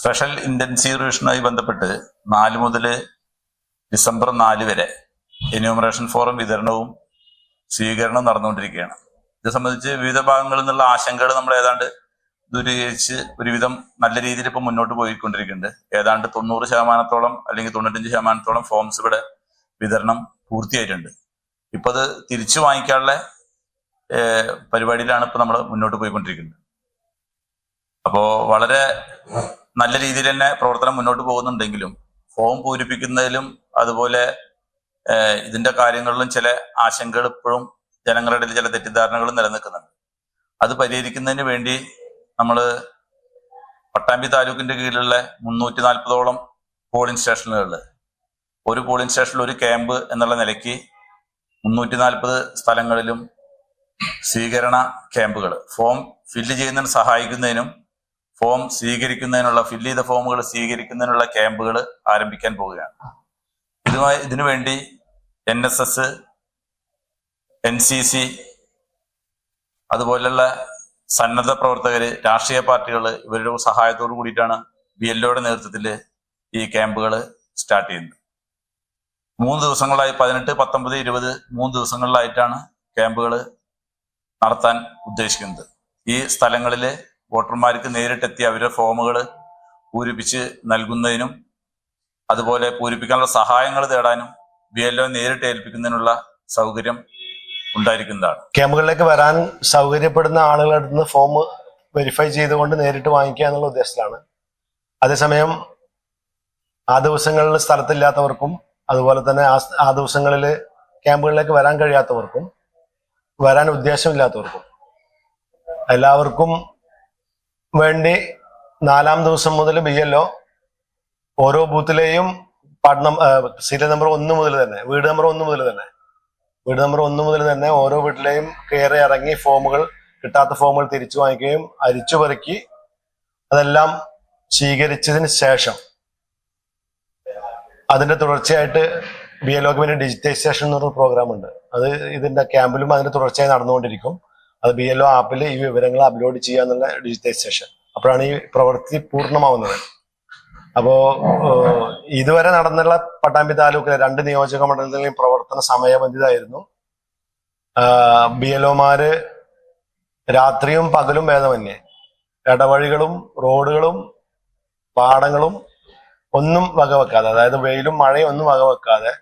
Special intensive റിവിഷനുമായി ബന്ധപ്പെട്ട് നാല് മുതൽ ഡിസംബർ നാല് വരെ എന്യൂമറേഷൻ ഫോറം വിതരണവും സ്വീകരണവും നടന്നുകൊണ്ടിരിക്കുകയാണ്. ഇത് സംബന്ധിച്ച് വിവിധ ഭാഗങ്ങളിൽ നിന്നുള്ള ആശങ്കകൾ നമ്മൾ ഏതാണ്ട് ദൂരീകരിച്ച് ഒരുവിധം നല്ല രീതിയിൽ ഇപ്പം മുന്നോട്ട് പോയിക്കൊണ്ടിരിക്കുന്നുണ്ട്. ഏതാണ്ട് തൊണ്ണൂറ് ശതമാനത്തോളം അല്ലെങ്കിൽ തൊണ്ണൂറ്റഞ്ച് ശതമാനത്തോളം ഫോംസ് ഇവിടെ വിതരണം പൂർത്തിയായിട്ടുണ്ട്. ഇപ്പൊ അത് തിരിച്ചു വാങ്ങിക്കാനുള്ള പരിപാടിയിലാണ് ഇപ്പൊ നമ്മൾ മുന്നോട്ട് പോയിക്കൊണ്ടിരിക്കുന്നത്. അപ്പോൾ വളരെ നല്ല രീതിയിൽ തന്നെ പ്രവർത്തനം മുന്നോട്ട് പോകുന്നുണ്ടെങ്കിലും ഫോം പൂരിപ്പിക്കുന്നതിലും അതുപോലെ ഇതിന്റെ കാര്യങ്ങളിലും ചില ആശങ്കകൾ ഇപ്പോഴും ജനങ്ങളുടെ ഇടയിൽ ചില തെറ്റിദ്ധാരണകൾ നിലനിൽക്കുന്നുണ്ട്. അത് പരിഹരിക്കുന്നതിന് വേണ്ടി നമ്മൾ പട്ടാമ്പി താലൂക്കിന്റെ കീഴിലുള്ള മുന്നൂറ്റി നാൽപ്പതോളം പോളിംഗ് സ്റ്റേഷനുകളിൽ ഒരു പോളിംഗ് സ്റ്റേഷനിൽ ഒരു ക്യാമ്പ് എന്നുള്ള നിലയ്ക്ക് മുന്നൂറ്റി നാൽപ്പത് സ്ഥലങ്ങളിലും സ്വീകരണ ക്യാമ്പുകൾ. ഫോം ഫില്ല് ചെയ്യുന്നതിന് സഹായിക്കുന്നതിനും ഫോം സ്വീകരിക്കുന്നതിനുള്ള ഫില്ല് ചെയ്ത ഫോമുകൾ സ്വീകരിക്കുന്നതിനുള്ള ക്യാമ്പുകൾ ആരംഭിക്കാൻ പോവുകയാണ്. ഇതുമായി ഇതിനു വേണ്ടി N S S N C C അതുപോലെയുള്ള സന്നദ്ധ പ്രവർത്തകർ രാഷ്ട്രീയ പാർട്ടികൾ ഇവരുടെ സഹായത്തോടു കൂടിയിട്ടാണ് ബി എല്ലോയുടെ നേതൃത്വത്തിൽ ഈ ക്യാമ്പുകൾ സ്റ്റാർട്ട് ചെയ്യുന്നത്. മൂന്ന് ദിവസങ്ങളായി പതിനെട്ട് പത്തൊമ്പത് ഇരുപത് മൂന്ന് ദിവസങ്ങളിലായിട്ടാണ് ക്യാമ്പുകൾ നടത്താൻ ഉദ്ദേശിക്കുന്നത്. ഈ സ്ഥലങ്ങളിൽ വോട്ടർമാർക്ക് നേരിട്ടെത്തി അവരുടെ ഫോമുകൾ പൂരിപ്പിച്ച് നൽകുന്നതിനും അതുപോലെ പൂരിപ്പിക്കാനുള്ള സഹായങ്ങൾ തേടാനും ബി എൽ നേരിട്ട് ഏൽപ്പിക്കുന്നതിനുള്ള സൗകര്യം ഉണ്ടായിരിക്കുന്നതാണ്. ക്യാമ്പുകളിലേക്ക് വരാൻ സൗകര്യപ്പെടുന്ന ആളുകളുടെ അടുത്ത് നിന്ന് ഫോം വെരിഫൈ ചെയ്തുകൊണ്ട് നേരിട്ട് വാങ്ങിക്കുക എന്നുള്ള ഉദ്ദേശത്തിലാണ്. അതേസമയം ആ ദിവസങ്ങളിൽ സ്ഥലത്തില്ലാത്തവർക്കും അതുപോലെ തന്നെ ആ ദിവസങ്ങളിൽ ക്യാമ്പുകളിലേക്ക് വരാൻ കഴിയാത്തവർക്കും വരാൻ ഉദ്ദേശമില്ലാത്തവർക്കും എല്ലാവർക്കും വേണ്ടി നാലാം ദിവസം മുതൽ ബി എൽ ഓരോ ബൂത്തിലെയും പഠനം സീരിയൽ നമ്പർ ഒന്ന് മുതൽ തന്നെ വീട് നമ്പർ ഒന്ന് മുതൽ തന്നെ. വീട് നമ്പർ ഒന്ന് മുതൽ തന്നെ ഓരോ വീട്ടിലെയും കയറി ഇറങ്ങി ഫോമുകൾ കിട്ടാത്ത ഫോമുകൾ തിരിച്ചു വാങ്ങിക്കുകയും അരിച്ചു പെറുക്കി അതെല്ലാം സ്വീകരിച്ചതിന് ശേഷം അതിന്റെ തുടർച്ചയായിട്ട് ബി എൽ വേണ്ടി ഡിജിറ്റൈസേഷൻ എന്ന് പ്രോഗ്രാം ഉണ്ട് അത് ഇതിന്റെ ക്യാമ്പിലും അതിന്റെ തുടർച്ചയായി നടന്നുകൊണ്ടിരിക്കും. അത് ബി എൽ ഒ ആപ്പിൽ ഈ വിവരങ്ങൾ അപ്ലോഡ് ചെയ്യുക എന്നുള്ള ഡിജിറ്റൈസേഷൻ അപ്പോഴാണ് ഈ പ്രവൃത്തി പൂർണമാവുന്നത്. അപ്പോ ഇതുവരെ നടന്നുള്ള പട്ടാമ്പി താലൂക്കിലെ രണ്ട് നിയോജക മണ്ഡലത്തിലെയും പ്രവർത്തന സമയബന്ധിതമായിരുന്നു. ബി എൽ ഒമാര് രാത്രിയും പകലും ഭേദമന്യേ. ഇടവഴികളും റോഡുകളും പാടങ്ങളും ഒന്നും വകവെക്കാതെ അതായത് വെയിലും മഴയും ഒന്നും വകവെക്കാതെ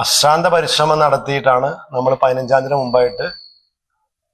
അശ്രാന്ത പരിശ്രമം നടത്തിയിട്ടാണ് നമ്മൾ പതിനഞ്ചാം തീയതി മുമ്പായിട്ട്